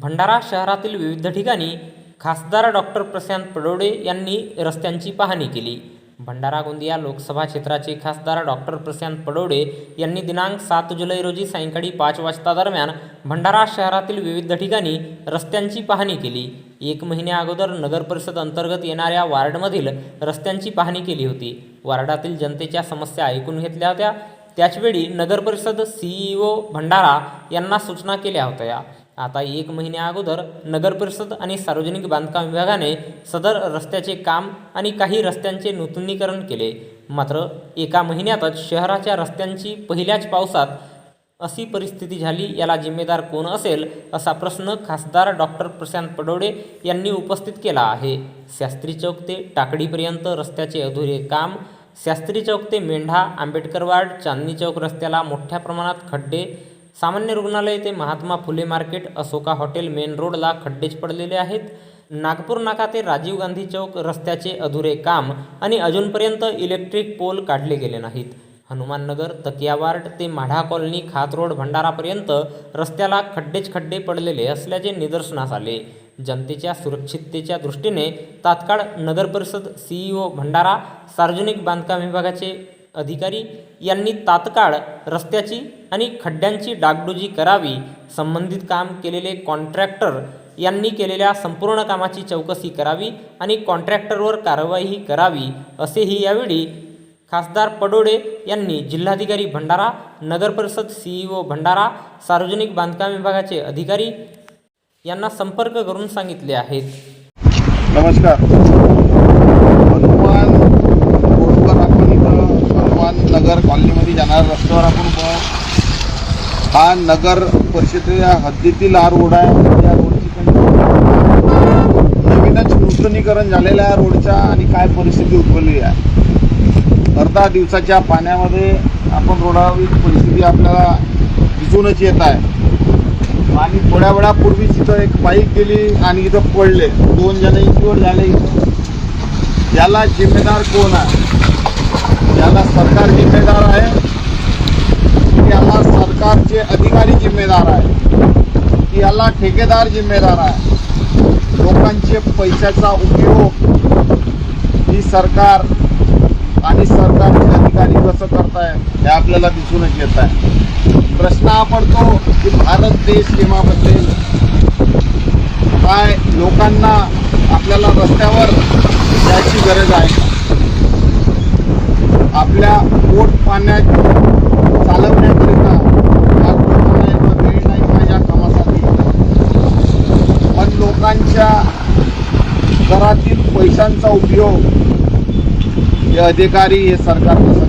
भंडारा शहरातील विविध ठिकाणी खासदार डॉक्टर प्रशांत पडोडे यांनी रस्त्यांची पाहणी केली. भंडारा गोंदिया लोकसभा क्षेत्राचे खासदार डॉक्टर प्रशांत पडोडे यांनी दिनांक सात जुलै रोजी सायंकाळी पाच वाजता दरम्यान भंडारा शहरातील विविध ठिकाणी रस्त्यांची पाहणी केली. एक महिन्या अगोदर नगर परिषद अंतर्गत येणाऱ्या वार्डमधील रस्त्यांची पाहणी केली होती. वार्डातील जनतेच्या समस्या ऐकून घेतल्या होत्या. त्याचवेळी नगर परिषद सीईओ भंडारा यांना सूचना केल्या होत्या. आता एक महिन्या अगोदर नगर परिषद आणि सार्वजनिक बांधकाम विभागाने सदर रस्त्याचे काम आणि काही रस्त्यांचे नूतनीकरण केले. मात्र एका महिन्यातच शहराच्या रस्त्यांची पहिल्याच पावसात अशी परिस्थिती झाली याला जिम्मेदार कोण असेल असा प्रश्न खासदार डॉक्टर प्रशांत पडोडे यांनी उपस्थित केला आहे. शास्त्री चौक ते टाकडीपर्यंत रस्त्याचे अधुरे काम शास्त्री चौक ते मेंढा आंबेडकर वार्ड चांदणी चौक रस्त्याला मोठ्या प्रमाणात खड्डे सामान्य रुग्णालय ते Mahatma Phule market Ashoka hotel main रोडला खड्डेच पडलेले आहेत. नागपूर नाका ते राजीव गांधी चौक रस्त्याचे अधुरे काम आणि अजूनपर्यंत इलेक्ट्रिक पोल काढले गेले नाहीत. हनुमाननगर तकिया वार्ड ते माढा कॉलनी खात रोड भंडारापर्यंत रस्त्याला खड्डेच खड्डे पडलेले असल्याचे निदर्शनास आले. जनतेच्या सुरक्षिततेच्या दृष्टीने तात्काळ नगर परिषद सीईओ भंडारा सार्वजनिक बांधकाम विभागाचे अधिकारी यांनी तात्काळ रस्त्याची आणि खड्ड्यांची डागडुजी करावी संबंधित काम केलेले कॉन्ट्रॅक्टर यांनी केलेल्या संपूर्ण कामाची चौकशी करावी आणि कॉन्ट्रॅक्टरवर कारवाईही करावी असेही यावेळी खासदार पडोडे यांनी जिल्हाधिकारी भंडारा नगरपरिषद सीईओ भंडारा सार्वजनिक बांधकाम विभागाचे अधिकारी यांना संपर्क करून सांगितले आहेत. नमस्कार हनुमान रोडवर आपण इथं हनुमान नगर कॉलनीमध्ये जाणाऱ्या रस्त्यावर आपण उभं हा नगर परिषदेच्या हद्दीतील हा रोड आहे. या रोडची नवीनच नूतनीकरण झालेल्या रोडच्या आणि काय परिस्थिती उद्भवली आहे. अर्धा दिवसाच्या पाण्यामध्ये आपण रोडावरील परिस्थिती आपल्याला दिसूनच येत आहे. आणि थोड्या वेळापूर्वी तिथं एक बाईक गेली आणि इथं पडले. दोन जण इंजुअर झाले इथं. याला जिम्मेदार कोण आहे? सरकार जिम्मेदार आहे की याला सरकारचे अधिकारी जिम्मेदार आहे की याला ठेकेदार जिम्मेदार आहे लोकांचे पैशाचा उपयोग ही सरकार आणि सरकारचे अधिकारी कसं करताय हे आपल्याला दिसूनच येत आहे. प्रश्न हा पडतो की भारत देश केव्हा बदलेल? काय लोकांना आपल्याला रस्त्यावर याची गरज आहे? आपल्या पोट पाण्यात चालवण्याकरिता वेळ नाही माझ्या कामासाठी. पण लोकांच्या घरातील पैशांचा उपयोग हे अधिकारी हे सरकार कसं